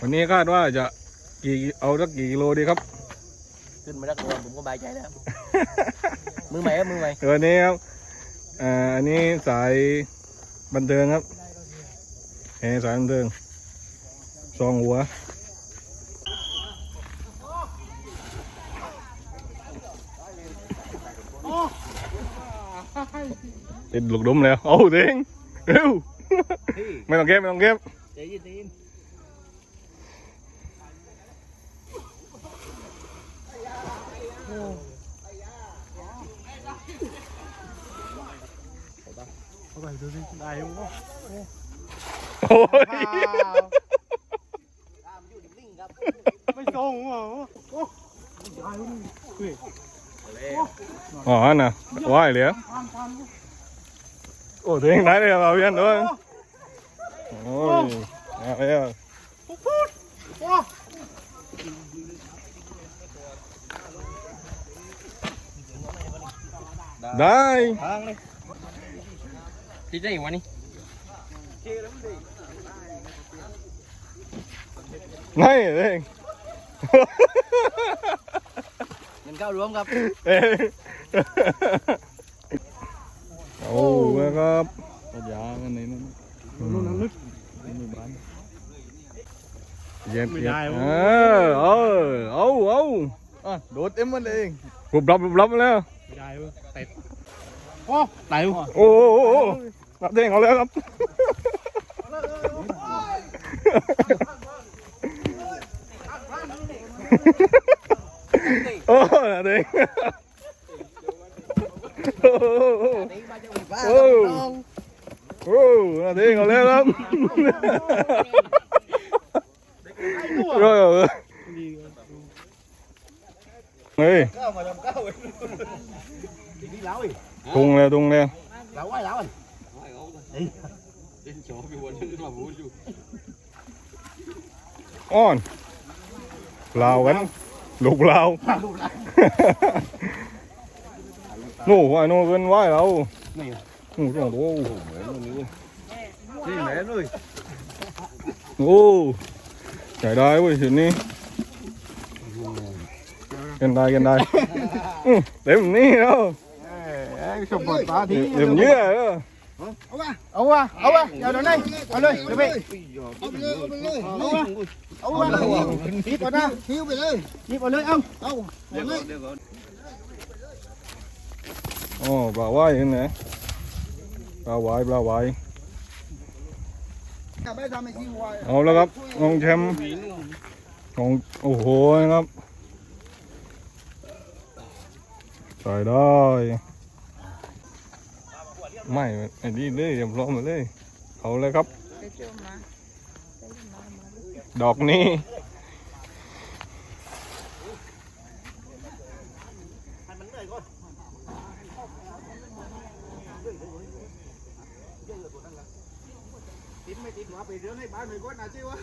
วันนี้คาดว่าจะกี่เอาสักกี่กิโลดีครับขึ้นมาแล้วตัวผมก็บายใจแล้ว มือใหม่ครับมือใหม่วันนี้ครับอ่าอันนี้สายบันเทิงครับแหสายบันเทิงซองหัวติดลูกดมแล้วเอาเด้งเร็วไม่ต้องเก็บไม่ต้องเก็บใจเย็น เย็นเอาไปดูสิได้ยังวะโอ้ยไม่ส่งเหรอโอ้ได้เฮ้ยอ๋อน่ะว่ายเหลียวผ่านผ่านโอ้เด้งได้เลยเราเพี้ยนด้วยโอ้ยเอาแล้วปุ๊บปุ๊บว้า ได้ทางเลยที่ได้วันนี้ไงเด้งเงินเข้ารวมครับเอ้ยโอ้แล้วครับตัดยางกันในนั้นนู่นนั่นนึกเย็บไม่เย็บได้วะเออเอาเอาเอาอะโดดเต็มมันเองรุบรับรุบรับมาแล้ว ไม่ได้เว้ยเตะโอ้ได้วะโอ้โหโอ้โหรับเด้งเอาแล้วครับ โอ้รับเด้งโอ้โหโอ้โหโอ้รับเด้งเอาแล้วครับโอ้โหเฮ้ยเข้ามาทำเข้าเลยนี่แล้วอีกตุงแล้วตุงแล้วแล้ สมบูรณ์ตาทีเต็มเยอะแล้วเอาวะเอาวะเดี๋ยวเดี๋ยวนี่เอาเลยเดี๋ยวไปเอาไปเลยเอาไปเลยเอาวะเอาวะหยิบก่อนนะคิ้วไปเลยหยิบเอาเลยเอาเอาเดี๋ยวเลยโอ้ปลาไหวเห็นไหมปลาไหวปลาไหวไม่ทำให้คิ้วไวเอาแล้วครับน้องแชมป์ของโอ้โหนะครับใส่ได้ ไม่ไอ้นี่เลยเรียบร้อยมาเลย เอาเลยครับ ดอกนี้ติดไม่ติดหัวไปเรื่องในบ้านไม่ก้นนะจิวะ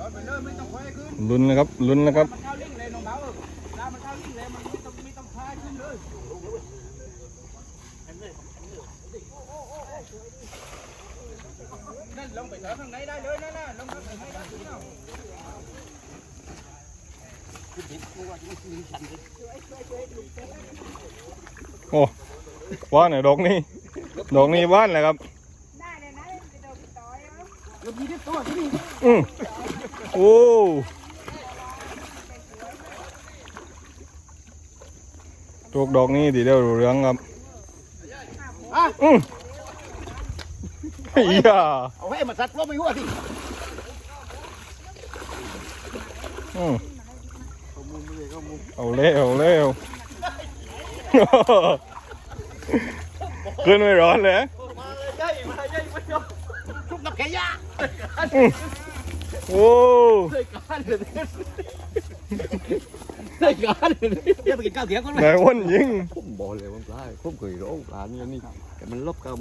ลุ้นนะครับลุ้นนะครับมันเข้าลิงเลยน้องเบาถ้ามันเข้าลิงเลยมันไม่ต้องไม่ต้องพานเลงไปเถอะข้างในได้เลยนั่นน่ะลงข้างในได้เลยเนาโอ้บ้านไหนดอกนี้ดอกนี้บ้านแหละครับ ได้เลยนะไปโดนต่อยเอืมโอ้ทุกดอกนี้ดีเดียวรู้เรื่องครับอืมเฮียเอาให้มาสัตว์ล้มไม่หัวสิอืมเอาเร็วเอาเร็วขึ้นไม่ร้อนเลยทุกนักแขยา โอ้ได้การเลยเดี๋ยวไปกินข้าวเถียงก่อนไหนวันยิง ผมบอกเลยว่าปลาผมเคยร้องปลาเนี่ยนี่แต่มันลบกัน